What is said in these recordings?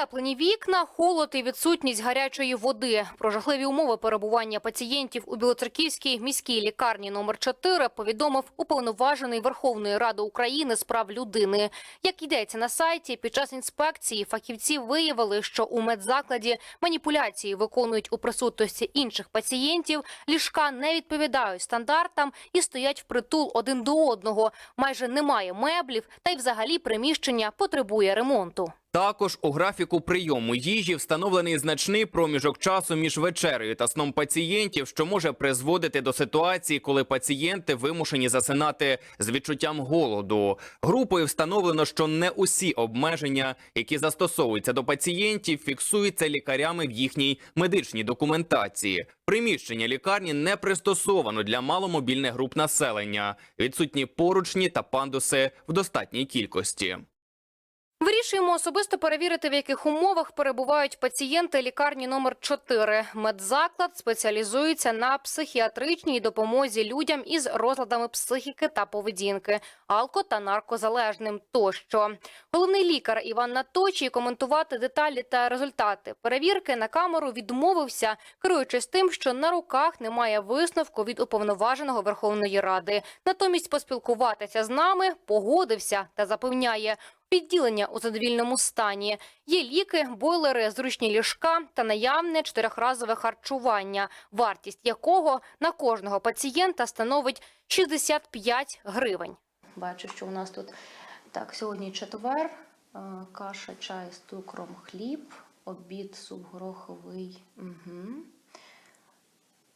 Затеплені вікна, холод і відсутність гарячої води. Про жахливі умови перебування пацієнтів у Білоцерківській міській лікарні номер 4 повідомив уповноважений Верховної Ради України з прав людини. Як йдеться на сайті, під час інспекції фахівці виявили, що у медзакладі маніпуляції виконують у присутності інших пацієнтів, ліжка не відповідають стандартам і стоять впритул один до одного. Майже немає меблів, та й взагалі приміщення потребує ремонту. Також у графіку прийому їжі встановлений значний проміжок часу між вечерею та сном пацієнтів, що може призводити до ситуації, коли пацієнти вимушені засинати з відчуттям голоду. Групою встановлено, що не усі обмеження, які застосовуються до пацієнтів, фіксуються лікарями в їхній медичній документації. Приміщення лікарні не пристосовано для маломобільних груп населення. Відсутні поручні та пандуси в достатній кількості. Вирішуємо особисто перевірити, в яких умовах перебувають пацієнти лікарні номер 4 Медзаклад спеціалізується на психіатричній допомозі людям із розладами психіки та поведінки, алко та наркозалежним тощо. Головний лікар Іван Наточій коментувати деталі та результати перевірки на камеру відмовився, керуючись тим, що на руках немає висновку від уповноваженого Верховної Ради. Натомість поспілкуватися з нами погодився та запевняє. Відділення у задовільному стані. Є ліки, бойлери, зручні ліжка та наявне чотирьохразове харчування, вартість якого на кожного пацієнта становить 65 гривень. Бачу, що у нас тут так сьогодні четвер, е, каша, чай з цукром, хліб, обід, суп гороховий. Угу.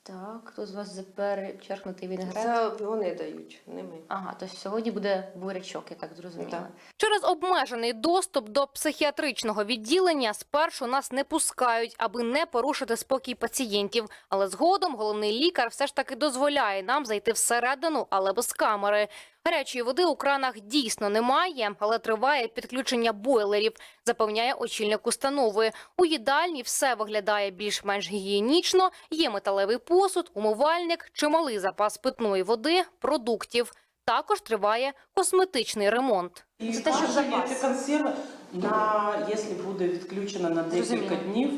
Так, хто з вас перечеркнутий вінегрет. Це вони дають, не ми. Ага, то сьогодні буде бурячок, я так зрозуміла. Так. Через обмежений доступ до психіатричного відділення спершу нас не пускають, аби не порушити спокій пацієнтів. Але згодом головний лікар все ж таки дозволяє нам зайти всередину, але без камери. Гарячої води у кранах дійсно немає, але триває підключення бойлерів, запевняє очільник установи. У їдальні все виглядає більш-менш гігієнічно. Є металевий посуд, умивальник, чималий запас питної води, продуктів. Також триває косметичний ремонт. І Це те, що ці консерви, на, якщо буде відключена на декілька днів,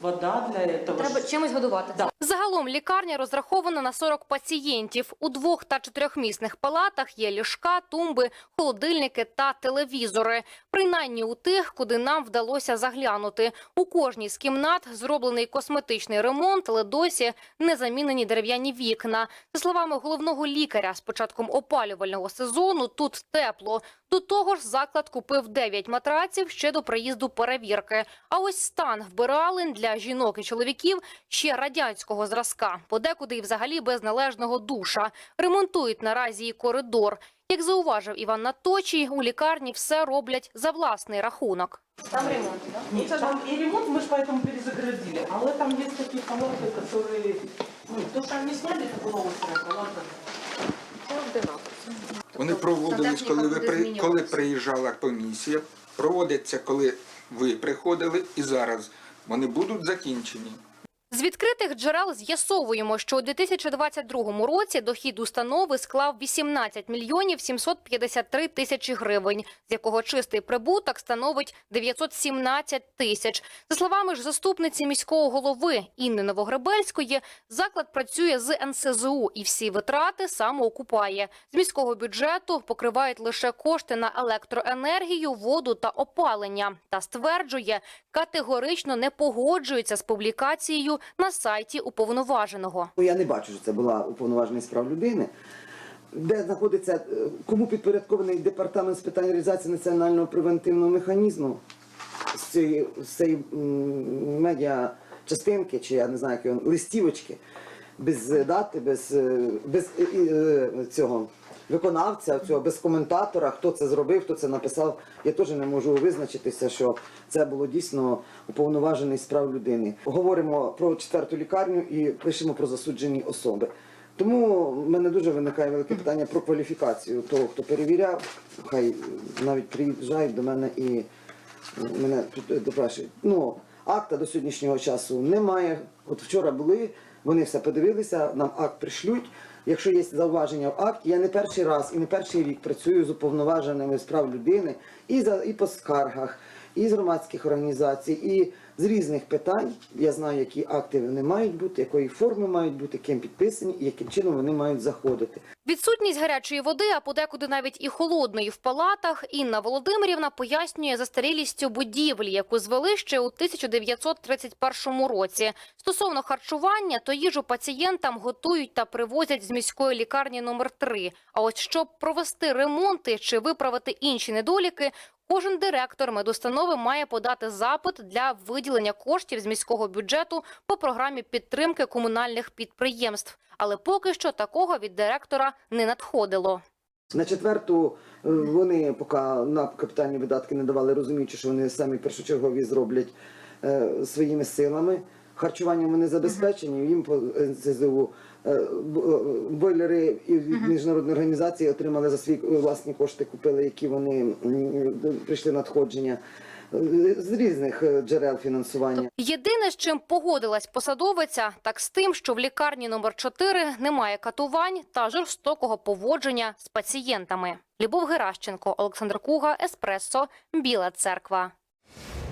вода для цього. Треба чимось годувати. Да. Загалом лікарня розрахована на 40 пацієнтів. У двох та чотирьохмісних палатах є ліжка, тумби, холодильники та телевізори. Принаймні у тих, куди нам вдалося заглянути. У кожній з кімнат зроблений косметичний ремонт, але досі не замінені дерев'яні вікна. За словами головного лікаря, з початком опалювального сезону тут тепло. До того ж, заклад купив 9 матраців ще до приїзду перевірки. А ось стан вбиралень для жінок і чоловіків ще радянського зразка, подекуди і взагалі без належного душа. Ремонтують наразі і коридор. Як зауважив Іван Наточій, у лікарні все роблять за власний рахунок. Там ремонт, так? Ні, там і ремонт ми ж поэтому перезаградили. Але там є такі палати, які, ну, то, що вони сняли, це було острая палата. Вони проводились, коли ви при коли приїжджала комісія. Проводиться, коли ви приходили, і зараз вони будуть закінчені. З відкритих джерел з'ясовуємо, що у 2022 році дохід установи склав 18 мільйонів 753 тисячі гривень, з якого чистий прибуток становить 917 тисяч. За словами ж заступниці міського голови Інни Новогребельської, заклад працює з НСЗУ і всі витрати самоокупає. З міського бюджету покривають лише кошти на електроенергію, воду та опалення. Та стверджує, категорично не погоджується з публікацією на сайті уповноваженого. Я не бачу, що це була уповноважений справ людини. Де знаходиться, е, кому підпорядкований департамент з питань реалізації національного превентивного механізму з цієї, з цієї медіа частинки, чи я не знаю, як його, листівочки, без дати, без, е, без е, цього виконавця, цього, без коментатора, хто це зробив, хто це написав. Я теж не можу визначитися, що це було дійсно уповноважений справ людини. Говоримо про четверту лікарню і пишемо про засуджені особи. Тому в мене дуже виникає велике питання про кваліфікацію того, хто перевіряв. Хай навіть приїжджають до мене і мене тут допрашують. Ну, акта до сьогоднішнього часу немає. От вчора були, вони все подивилися, нам акт пришлють. Якщо є зауваження в акті, я не перший раз і не перший рік працюю з уповноваженими з прав людини і за і по скаргах. і з громадських організацій, і з різних питань. Я знаю, які акти вони мають бути, якої форми мають бути, ким підписані і яким чином вони мають заходити. Відсутність гарячої води, а подекуди навіть і холодної в палатах, Інна Володимирівна пояснює застарілістю будівлі, яку звели ще у 1931 році. Стосовно харчування, то їжу пацієнтам готують та привозять з міської лікарні номер 3 А ось щоб провести ремонти чи виправити інші недоліки, кожен директор медустанови має подати запит для виділення коштів з міського бюджету по програмі підтримки комунальних підприємств. Але поки що такого від директора не надходило. На четверту е, вони поки на капітальні видатки не давали, розуміючи, що вони самі першочергові зроблять е, своїми силами. Харчуванням вони забезпечені, їм по НСЗУ е, е, бойлери і від міжнародної організації отримали за свої власні кошти, купили, які вони прийшли надходження е, з різних е, джерел фінансування. Єдине, з чим погодилась посадовиця, так з тим, що в лікарні номер 4 немає катувань та жорстокого поводження з пацієнтами. Любов Геращенко, Олександр Куга, Еспресо, Біла Церква.